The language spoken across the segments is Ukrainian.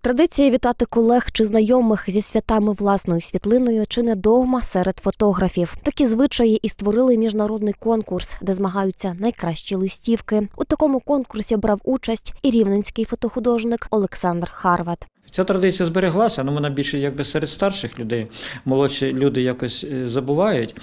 Традиція вітати колег чи знайомих зі святами власною світлиною чи не догма серед фотографів. Такі звичаї і створили міжнародний конкурс, де змагаються найкращі листівки. У такому конкурсі брав участь і рівненський фотохудожник Олександр Харват. Ця традиція збереглася, ну вона більше якби серед старших людей. Молодші люди якось е, забувають.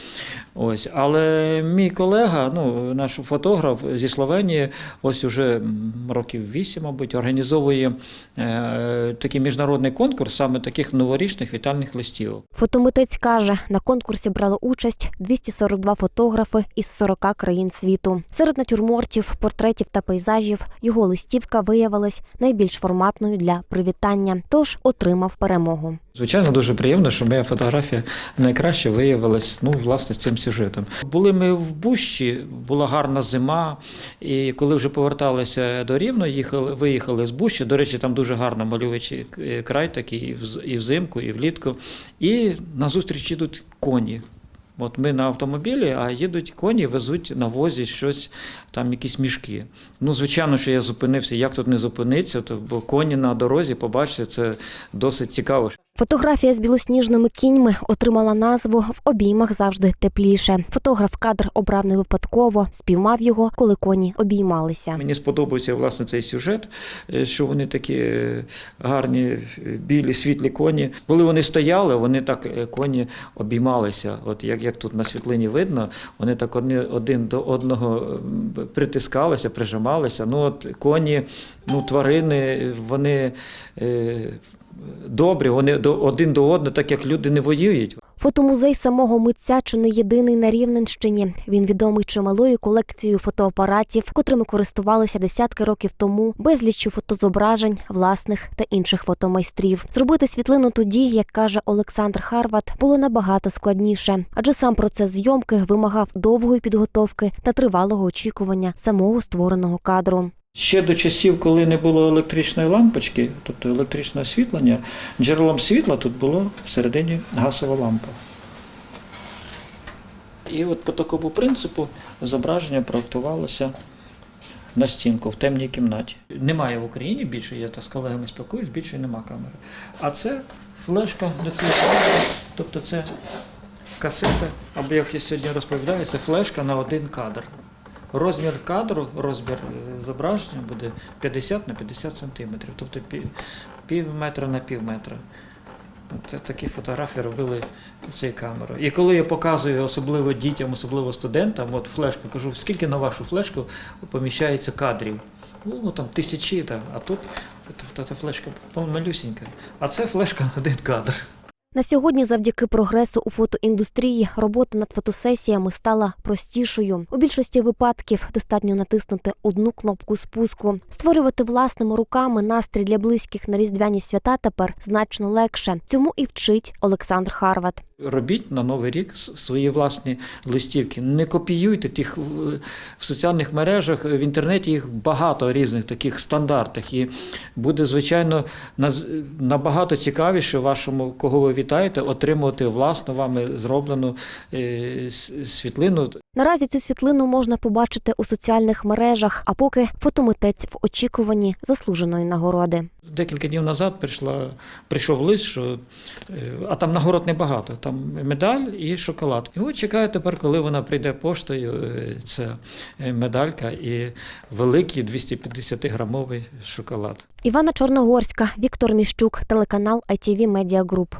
Ось. Але мій колега, ну, наш фотограф зі Словенії, ось уже років вісім, мабуть, організовує е, такий міжнародний конкурс саме таких новорічних вітальних листівок. Фотомитець каже, на конкурсі брали участь 242 фотографи із 40 країн світу. Серед натюрмортів, портретів та пейзажів його листівка виявилась найбільш форматною для привітання, тож отримав перемогу. Звичайно, дуже приємно, що моя фотографія найкраще виявилась ну, власне, з цим сюжетом. Були ми в Бущі, була гарна зима, і коли вже поверталися до Рівно, їхали, виїхали з Бущі. До речі, там дуже гарно мальовичий край такий і вз- і взимку, і влітку. І назустріч йдуть коні. От ми на автомобілі, а їдуть коні, везуть на возі щось, там якісь мішки. Ну, звичайно, що я зупинився. Як тут не зупинитися? Бо коні на дорозі, побачите, це досить цікаво. Фотографія з білосніжними кіньми отримала назву в обіймах завжди тепліше. Фотограф кадр обрав не випадково, спіймав його, коли коні обіймалися. Мені сподобався власне цей сюжет, е, що вони такі е, гарні, білі, світлі коні. Коли вони стояли, вони так е, коні обіймалися. От як, як тут на світлині видно, вони так одні, один до одного притискалися, прижималися. Ну от коні, ну тварини, вони. Добрі, вони один до одного, так як люди не воюють. Фотомузей самого митця чи не єдиний на Рівненщині. Він відомий чималою колекцією фотоапаратів, котрими користувалися десятки років тому, безліччю фотозображень власних та інших фотомайстрів. Зробити світлину тоді, як каже Олександр Харват, було набагато складніше, адже сам процес зйомки вимагав довгої підготовки та тривалого очікування самого створеного кадру. Ще до часів, коли не було електричної лампочки, тобто електричного освітлення, джерелом світла тут було всередині газова лампа. І от по такому принципу зображення проектувалося на стінку в темній кімнаті. Немає в Україні більше, я з колегами спілкуюсь, більше нема камери. А це флешка для цієї камери, тобто це касета, або як я сьогодні розповідаю, це флешка на один кадр. Розмір кадру, розмір е, зображення буде 50 на 50 сантиметрів, тобто пів, метра на пів метра. Це такі фотографії робили цією камерою. І коли я показую особливо дітям, особливо студентам, от флешку кажу, скільки на вашу флешку поміщається кадрів? Ну там тисячі, там, а тут та флешка малюсінька. А це флешка на один кадр. На сьогодні, завдяки прогресу у фотоіндустрії, робота над фотосесіями стала простішою. У більшості випадків достатньо натиснути одну кнопку спуску. Створювати власними руками настрій для близьких на різдвяні свята тепер значно легше. Цьому і вчить Олександр Харват. Робіть на Новий рік свої власні листівки. Не копіюйте тих в в соціальних мережах, в інтернеті їх багато різних таких стандартних. І буде, звичайно, набагато цікавіше вашому, кого ви вітаєте, отримувати власну вами зроблену е, світлину. Наразі цю світлину можна побачити у соціальних мережах, а поки фотомитець в очікуванні заслуженої нагороди. Декілька днів назад прийшла, прийшов лист, що е, а там нагород небагато, там медаль і шоколад. І от чекаю тепер, коли вона прийде поштою, е, ця е, медалька і великий 250-грамовий шоколад. Івана Чорногорська, Віктор Міщук, телеканал ITV Media Group.